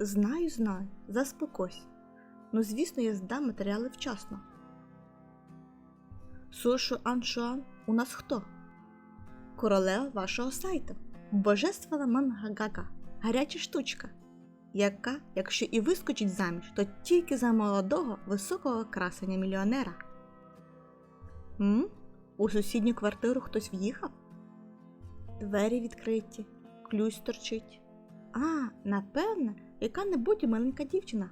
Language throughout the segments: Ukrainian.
Знаю, знаю, заспокойся. Ну, звісно, я здам матеріали вчасно. Сушу Аншуан у нас хто? Королева вашого сайту. Божественна Мангагага. Гаряча штучка. Яка, якщо і вискочить заміж, то тільки за молодого високого красення мільйонера. М? У сусідню квартиру хтось в'їхав? Двері відкриті, ключ торчить. А, напевне, яка-небудь маленька дівчина.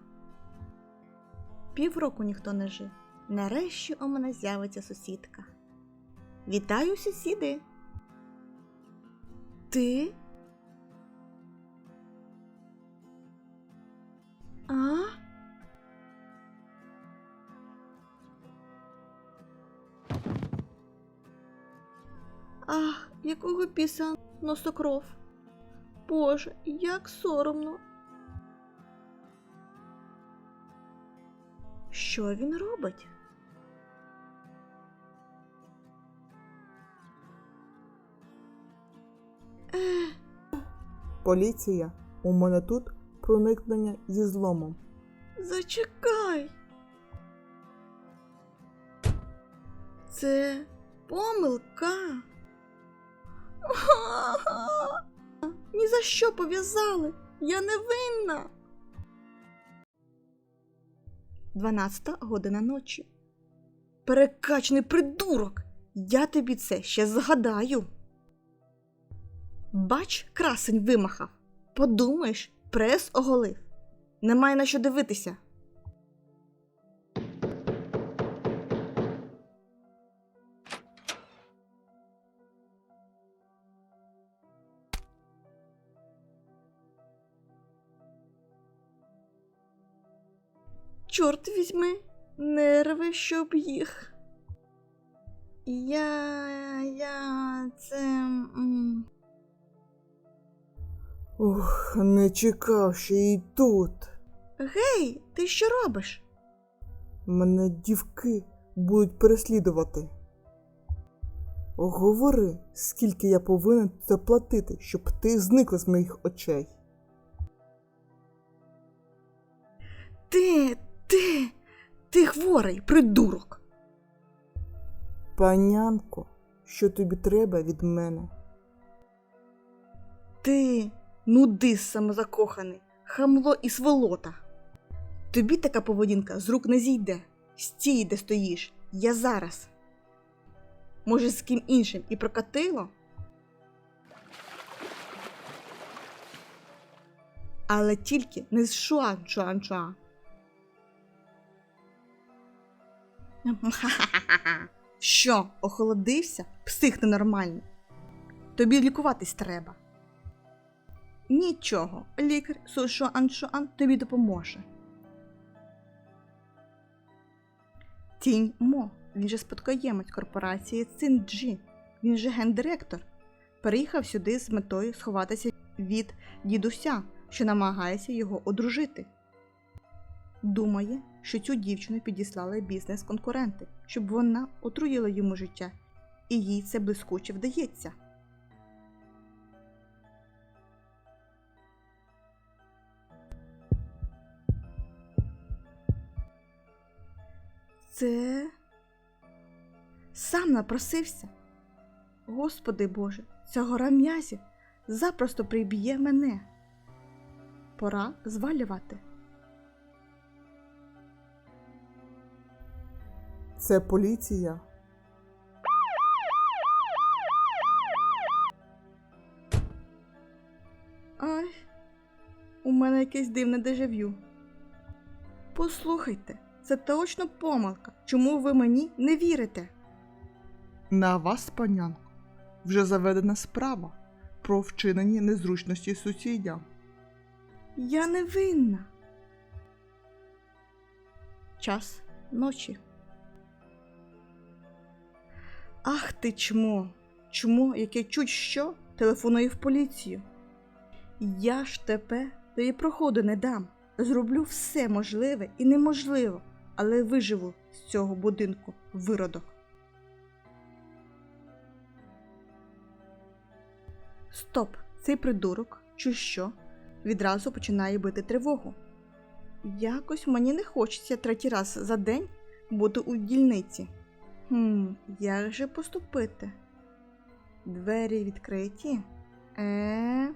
Півроку ніхто не жив. Нарешті у мене з'явиться сусідка. Вітаю, сусіди. Ти? А? Ах, якого піса носокров. Боже, як соромно. Що він робить? Поліція, у мене тут проникнення зі зломом. зачекай. Це помилка. Ні за що пов'язали. Я не винна. 12 година ночі. Перекачний придурок. Я тобі це ще згадаю. Бач, красень вимахав. Подумаєш, прес оголив. Немає на що дивитися. Чорт візьми, нерви, щоб їх. Я. я. це. Ух, не чекав, що і тут. Гей, ти що робиш? Мене дівки будуть переслідувати. Говори, скільки я повинен заплатити, щоб ти зникла з моїх очей. Ти, ти хворий, придурок. Панянко, що тобі треба від мене? Ти нудис самозакоханий, хамло і сволота. Тобі така поведінка з рук не зійде. Стій, де стоїш, я зараз. Може, з ким іншим і прокатило? Але тільки не з Шуан Що, охолодився? Псих ненормальний. Тобі лікуватись треба. Нічого, лікар Сушуан Шуан тобі допоможе. Тінь Мо, він же спадкоємець корпорації Цинджі, він же гендиректор. Переїхав сюди з метою сховатися від дідуся, що намагається його одружити. Думає, що цю дівчину підіслали бізнес-конкуренти, щоб вона отруїла йому життя, і їй це блискуче вдається. Це сам напросився. Господи Боже, ця гора м'язів запросто приб'є мене. Пора звалювати. Це поліція. Ай, у мене якесь дивне дежавю. Послухайте, це точно помилка. Чому ви мені не вірите? На вас, панянко, вже заведена справа про вчинені незручності сусідям. Я не винна. Час ночі. Ах ти чмо, чмо, яке чуть що телефонує в поліцію. Я ж тепер тобі проходу не дам. Зроблю все можливе і неможливе, але виживу з цього будинку виродок. Стоп, цей придурок, чи що? відразу починає бити тривогу. Якось мені не хочеться третій раз за день бути у дільниці. Хм, як же поступити? Двері відкриті. Е.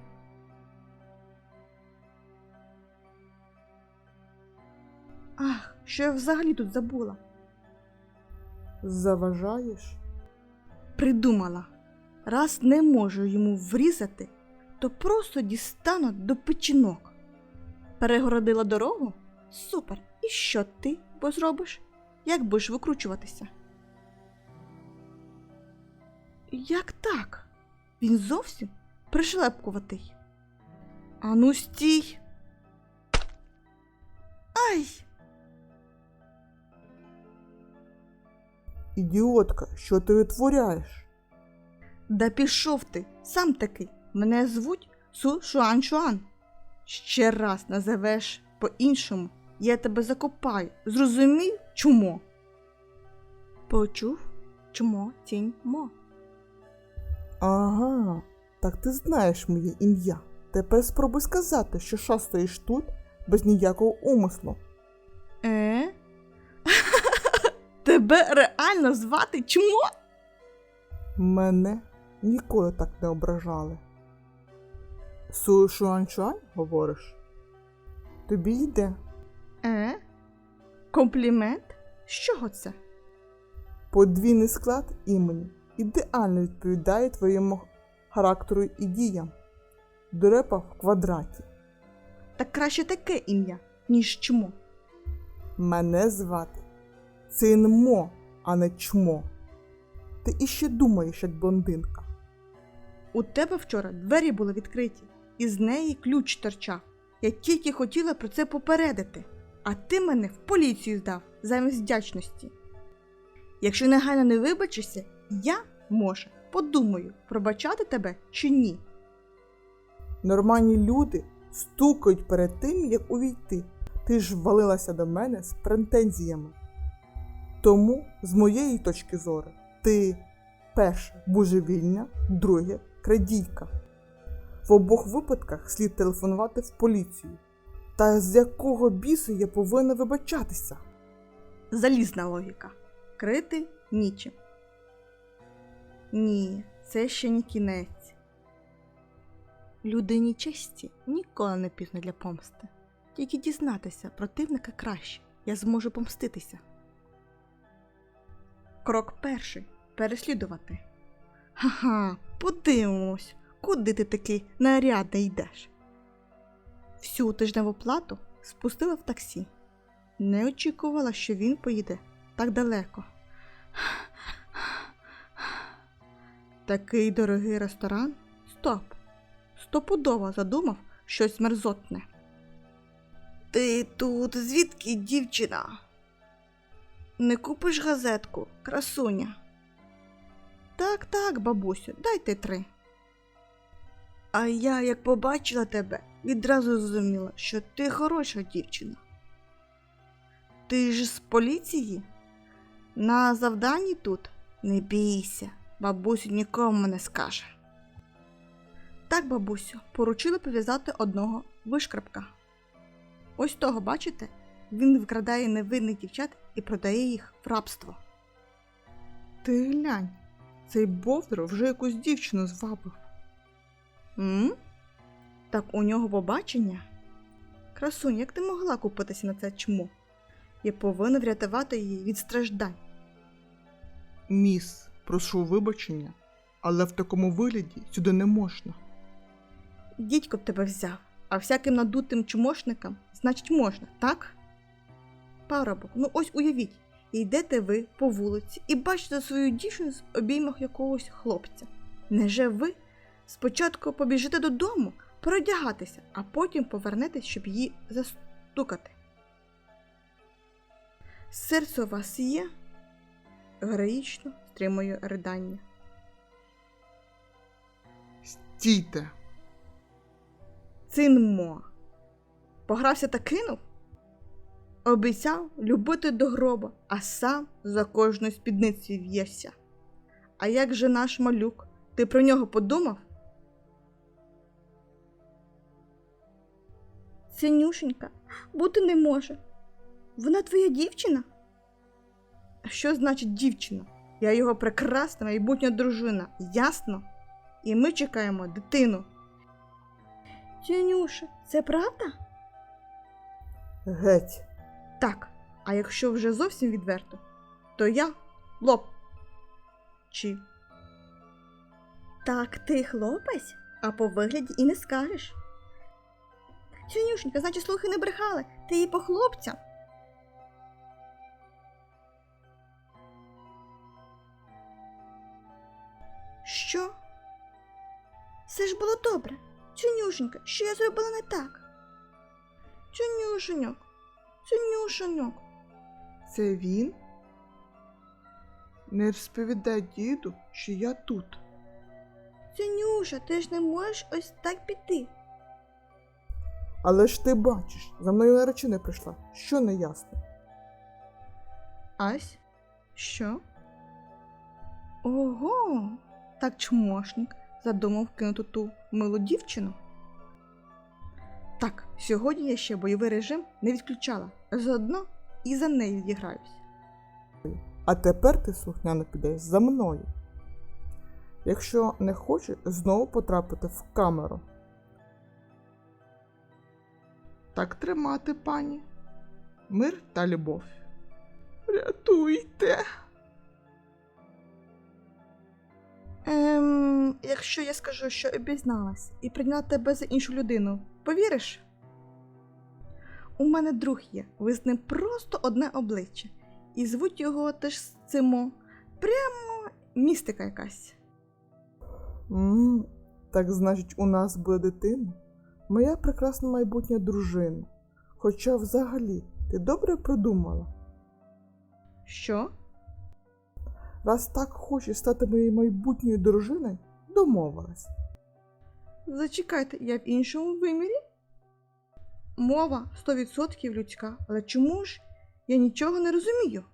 Ах, що я взагалі тут забула? Заважаєш? Придумала. Раз не можу йому врізати, то просто дістану до печінок. Перегородила дорогу? Супер. І що ти бо зробиш? Як будеш викручуватися? Як так? Він зовсім пришлепкуватий. Ану стій. Ай! Ідіотка, що ти витворяєш? Да пішов ти, сам такий. Мене звуть Су Шуан Шуан. Ще раз називеш по-іншому, я тебе закопаю. Зрозумів чому? Почув чмо тінь мо. Ага, так ти знаєш моє ім'я. Тепер спробуй сказати, що шастаєш тут без ніякого умислу. Е? Тебе реально звати чмо? Мене ніколи так не ображали. Су Шуанчуань, говориш? Тобі йде. Е? Комплімент? З чого це? Подвійний склад імені ідеально відповідає твоєму характеру і діям. Дурепа в квадраті. Так краще таке ім'я, ніж чмо. Мене звати Цинмо, а не чмо. Ти іще думаєш, як блондинка. У тебе вчора двері були відкриті, і з неї ключ торчав. Я тільки хотіла про це попередити, а ти мене в поліцію здав замість вдячності. Якщо негайно не вибачишся, я, може, подумаю, пробачати тебе чи ні. Нормальні люди стукають перед тим, як увійти. Ти ж валилася до мене з претензіями. Тому, з моєї точки зору, ти перше божевільня, друге крадійка. В обох випадках слід телефонувати в поліцію. Та з якого бісу я повинна вибачатися? Залізна логіка. Крити нічим. Ні, це ще не кінець. Людині честі ніколи не пізно для помсти. Тільки дізнатися противника краще, я зможу помститися. Крок перший переслідувати. Ха-ха, подивимось, куди ти такий нарядний йдеш. Всю тижневу плату спустила в таксі. Не очікувала, що він поїде так далеко. Такий дорогий ресторан? Стоп. Стопудово задумав щось мерзотне. Ти тут звідки, дівчина? Не купиш газетку, красуня. Так, так, бабусю, дайте три. А я, як побачила тебе, відразу зрозуміла, що ти хороша дівчина. Ти ж з поліції? На завданні тут? Не бійся, бабусю нікому не скаже. Так, бабусю, поручили пов'язати одного вишкрабка. Ось того, бачите? Він вкрадає невинних дівчат і продає їх в рабство. Ти глянь, цей бовдро вже якусь дівчину звабив. М? Так у нього побачення? Красунь, як ти могла купитися на це чмо? Я повинна врятувати її від страждань. Міс, прошу вибачення, але в такому вигляді сюди не можна. Дідько б тебе взяв, а всяким надутим чмошникам, значить, можна, так? Парубок, ну ось уявіть, йдете ви по вулиці і бачите свою дівчину з обіймах якогось хлопця. Неже ви спочатку побіжите додому передягатися, а потім повернетесь, щоб її застукати. Серце у вас є? Героїчно стримую ридання. Стійте! Цинмо. Погрався та кинув? Обіцяв любити до гроба, а сам за кожною спідницею в'єшся. А як же наш малюк? Ти про нього подумав? Синюшенька, бути не може. Вона твоя дівчина? Що значить дівчина? Я його прекрасна майбутня дружина, ясно? І ми чекаємо дитину. Тянюша, це правда? Геть. Так, а якщо вже зовсім відверто, то я лоб. Чи. Так, ти хлопець, а по вигляді і не скажеш. Сюнюшенька, значить, слухи не брехали, ти її по хлопцям. Що? Все ж було добре. Цюнюшенька, що я зробила не так? Цюнюшеньок, цюнюшеньок. Це він? Не розповідай діду, що я тут. Цюнюша, ти ж не можеш ось так піти. Але ж ти бачиш, за мною наречена прийшла. Що не ясно? Ась? Що? Ого, так чмошник задумав кинути ту милу дівчину. Так, сьогодні я ще бойовий режим не відключала. Заодно і за нею відіграюсь. А тепер ти слухняно підеш за мною. Якщо не хочеш знову потрапити в камеру. Так тримати, пані. Мир та любов. Рятуйте. Ем, якщо я скажу, що обізналась і прийняла тебе за іншу людину, повіриш? У мене друг є, ви з ним просто одне обличчя. І звуть його теж Цимо. Прямо містика якась. м так значить, у нас буде дитина? Моя прекрасна майбутня дружина. Хоча взагалі ти добре придумала. Що? Раз так хочеш стати моєю майбутньою дружиною, домовилась. Зачекайте, я в іншому вимірі? Мова 100% людська, але чому ж я нічого не розумію?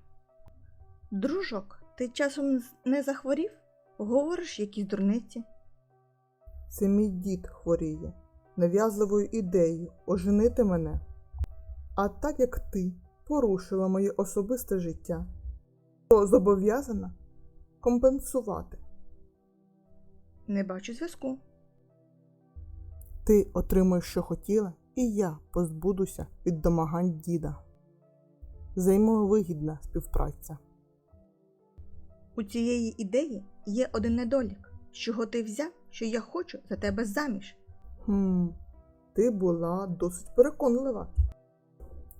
Дружок, ти часом не захворів? Говориш якісь дурниці? Це мій дід хворіє, нав'язливою ідеєю оженити мене. А так як ти порушила моє особисте життя, то зобов'язана компенсувати. Не бачу зв'язку. Ти отримуєш, що хотіла, і я позбудуся від домагань діда. Взаємовигідна співпраця. У цієї ідеї є один недолік. З чого ти взяв, що я хочу за тебе заміж? Хм, ти була досить переконлива.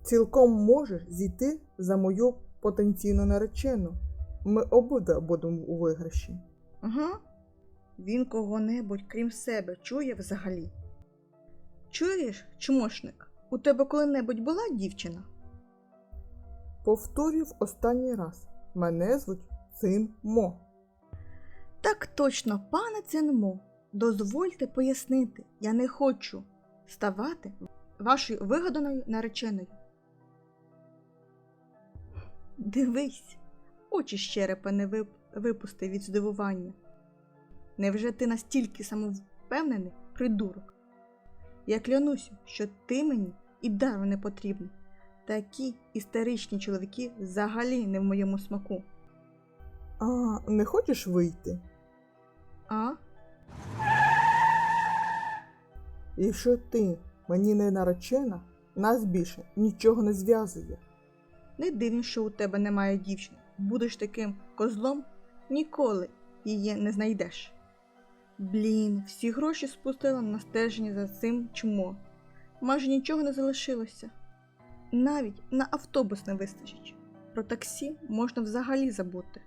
Цілком можеш зійти за мою потенційну наречену. Ми обидва будемо у виграші. Ага. Він кого-небудь, крім себе, чує взагалі. Чуєш, чмошник, у тебе коли-небудь була дівчина? Повторюю в останній раз. Мене звуть Цин Мо. Так точно, пане Цинмо, дозвольте пояснити, я не хочу ставати вашою вигаданою нареченою. Дивись, очі з черепа не вип... випусти від здивування. Невже ти настільки самовпевнений придурок? Я клянуся, що ти мені і дару не потрібний. Такі істеричні чоловіки взагалі не в моєму смаку. А не хочеш вийти? А? Якщо ти мені не наречена, нас більше нічого не зв'язує. Не дивно, що у тебе немає дівчини. Будеш таким козлом, ніколи її не знайдеш. Блін, всі гроші спустила на стеження за цим чмо. Майже нічого не залишилося. Навіть на автобус не вистачить. Про таксі можна взагалі забути.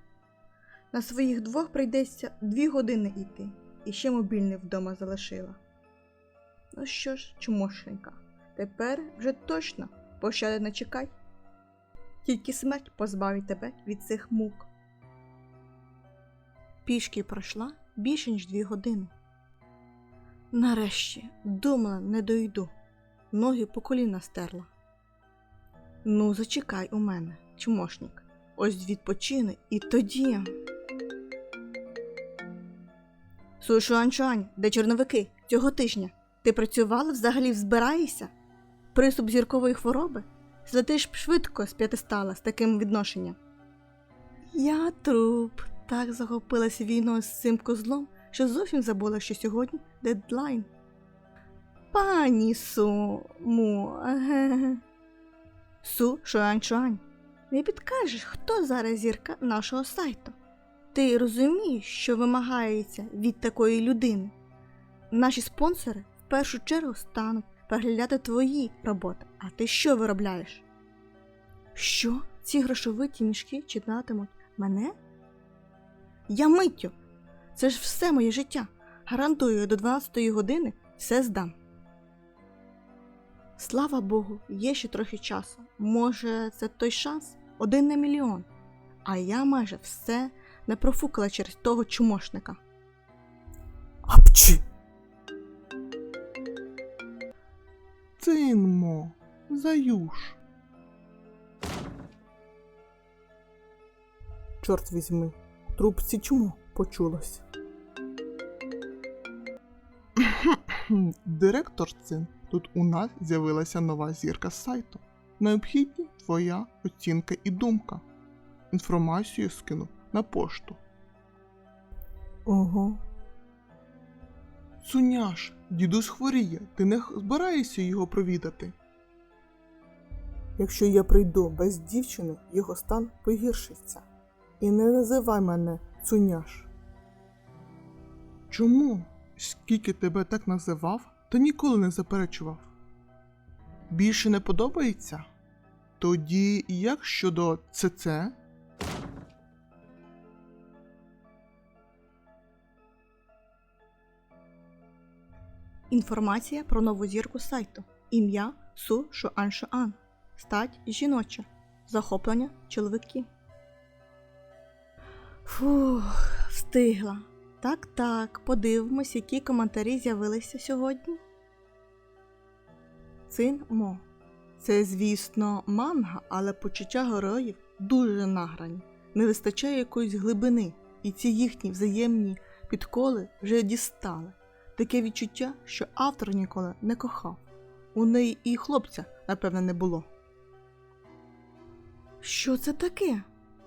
На своїх двох прийдеться дві години йти, і ще мобільний вдома залишила. Ну що ж, чмошенька, тепер вже точно пощади не чекай. Тільки смерть позбавить тебе від цих мук. Пішки пройшла більше ніж дві години. Нарешті думала, не дойду. Ноги по коліна стерла. Ну, зачекай у мене, чмошник. Ось відпочини і тоді. Сушуанчуань, де чорновики цього тижня? Ти працювала взагалі збираєшся? приступ зіркової хвороби? Злетиш б швидко з п'ятистала з таким відношенням. Я труп, так захопилася війною з цим козлом, що зовсім забула, що сьогодні дедлайн. Пані Су му. еге. Су Шуань Шуань. Не підкажеш, хто зараз зірка нашого сайту. Ти розумієш, що вимагається від такої людини. Наші спонсори в першу чергу стануть переглядати твої роботи. А ти що виробляєш? Що? Ці грошовиті мішки читатимуть мене? Я миттю. Це ж все моє життя. Гарантую, до 12 години все здам. Слава Богу, є ще трохи часу. Може, це той шанс один на мільйон. А я майже все не профукала через того чумошника. Апчі! Цинмо, заюш. Чорт візьми, трубці чмо почулось. Директор Цин, тут у нас з'явилася нова зірка з сайту. Необхідні твоя оцінка і думка. Інформацію скину на пошту. Ого. Цуняш, дідусь хворіє, ти не збираєшся його провідати? Якщо я прийду без дівчини, його стан погіршиться. І не називай мене цуняш. Чому? Скільки тебе так називав, та ніколи не заперечував. Більше не подобається? Тоді як щодо ЦЦ? Інформація про нову зірку сайту. Ім'я Су Шуан Шуан. Стать жіноча. Захоплення чоловіки. Фух, встигла. Так, так, подивимось, які коментарі з'явилися сьогодні. Цин Мо. Це, звісно, манга, але почуття героїв дуже награні. Не вистачає якоїсь глибини, і ці їхні взаємні підколи вже дістали. Таке відчуття, що автор ніколи не кохав. У неї і хлопця, напевне, не було. Що це таке?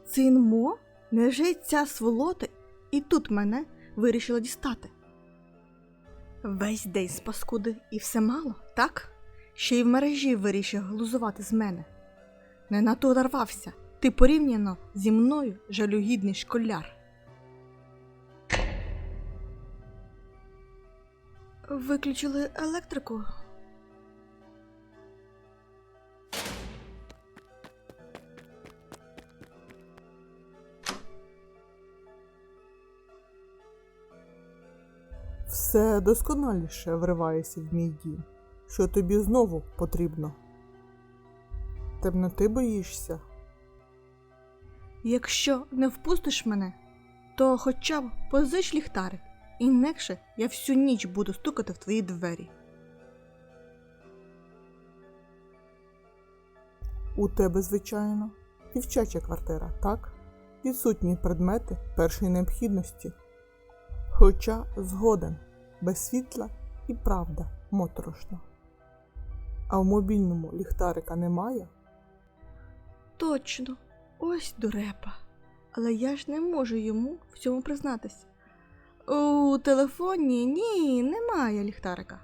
Цин Мо? Неже ця сволота і тут мене вирішила дістати. Весь день спаскудив і все мало, так? Ще й в мережі вирішив глузувати з мене. Не на то нарвався. Ти порівняно зі мною жалюгідний школяр. Виключили електрику. Все досконаліше вривається в мій дім. Що тобі знову потрібно? Темноти боїшся? Якщо не впустиш мене, то хоча б позич ліхтарик, інакше я всю ніч буду стукати в твої двері. У тебе, звичайно, дівчача квартира, так? Відсутні предмети першої необхідності. Хоча згоден, без світла і правда моторошно. А в мобільному ліхтарика немає? Точно, ось дурепа. Але я ж не можу йому в цьому признатися. У телефоні ні, немає ліхтарика.